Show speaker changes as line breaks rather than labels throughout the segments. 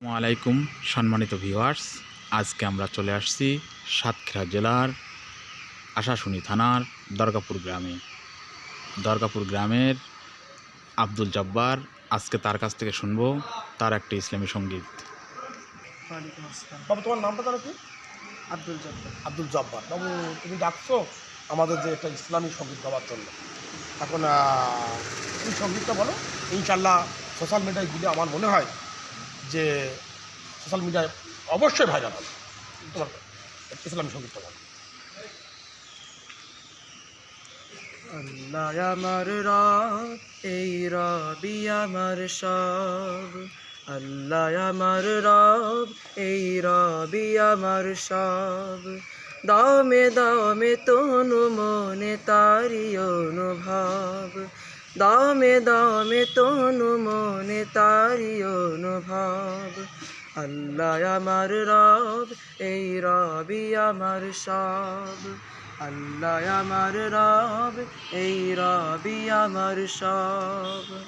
আসসালামু আলাইকুম সম্মানিত ভিউয়ার্স। আজকে আমরা চলে আসছি সাতক্ষীরা জেলার আশাশুনি থানার দরগাপুর গ্রামে। দরগাপুর গ্রামের আব্দুল জব্বার আজকে তার কাছ থেকে শুনব তার একটি ইসলামী
সংগীত।
বাবু তোমার নামটা তাহলে কি?
আব্দুল জব্বার।
আব্দুল জব্বার। বাবু তুমি ডাকছো আমাদের যে একটা ইসলামী সংগীত গাওয়ার জন্য। এখন এই সঙ্গীতটা বলো? ইনশাল্লাহ সোশ্যাল মিডিয়ায় দিলে আমার মনে হয় যে সোশ্যাল মিডিয়ায় অবশ্যই ভাইরাল হবে। তোমার ইসলামী সঙ্গীতটা বলো
আল্লাহ আমার রব, এই রবি আমার সব। আল্লাহ আমার রব, এই রবি আমার সব। দমে দমে তনু মনে তারি অনুভব। দমে দমে তনু মনে তারি অনুভব। আল্লাহ আমার রব, এই রবি আমার সব। আল্লাহ আমার রব, এই রবি আমার সব।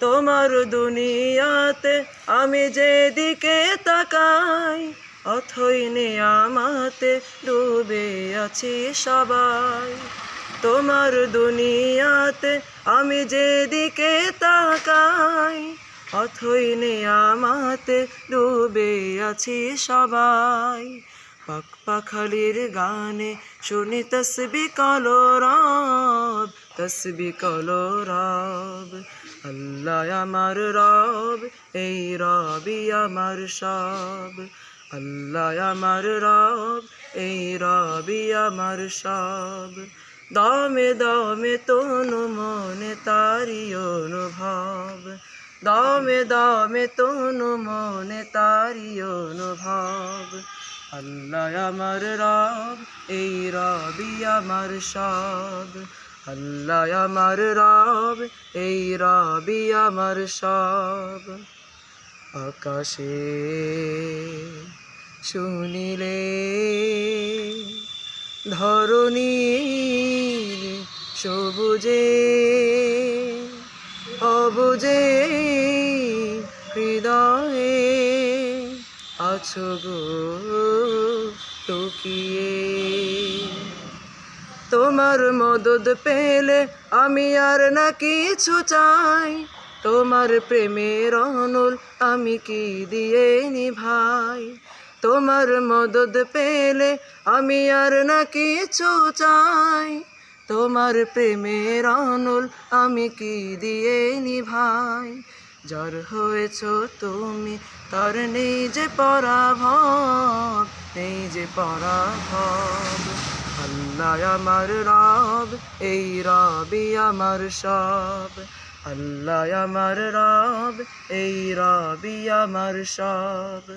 তোমার দুনিয়াতে আমি যেদিকে তাকাই, অথই আমাতে ডুবে আছি সবাই। তোমার দুনিয়াতে আমি যেদিকে তাকাই, অথই আমাতে ডুবে আছি সবাই। পাক পাখালির গানে শুনি তসবি কলো রব, তসবি কলো রব। আল্লাহ আমার রব, এই রবি আমার সব। আল্লাহ আমার রব, এই রবি আমার সব। দমে দমে তনু মনে তারি অনুভব। দমে দমে তনু মনে তারি অনুভব। আল্লাহ আমার রব, এই রবি আমার সব। আল্লাহ আমার রব, এই রবি আমার সব। আকাশে শুনিলে ধরণীর সবুজে, অবুজে হৃদয়ে আছো গো টুকিয়ে। তোমার মদত পেলে আমি আর না কিছু চাই। তোমার প্রেমের অনুল আমি কি দিয়ে নিভাই? তোমার মদত পেলে আমি আর না কিছু চাই। তোমার প্রেমের অনুল আমি কি দিয়ে নিভাই? জ্বর হয়েছ তুমি, তার নেই যে পরাভব, নেই যে পরাভব। আল্লাহ আমার রব, এই রবি আমার সব। আল্লাহ আমার রব, এই রবি আমার সব।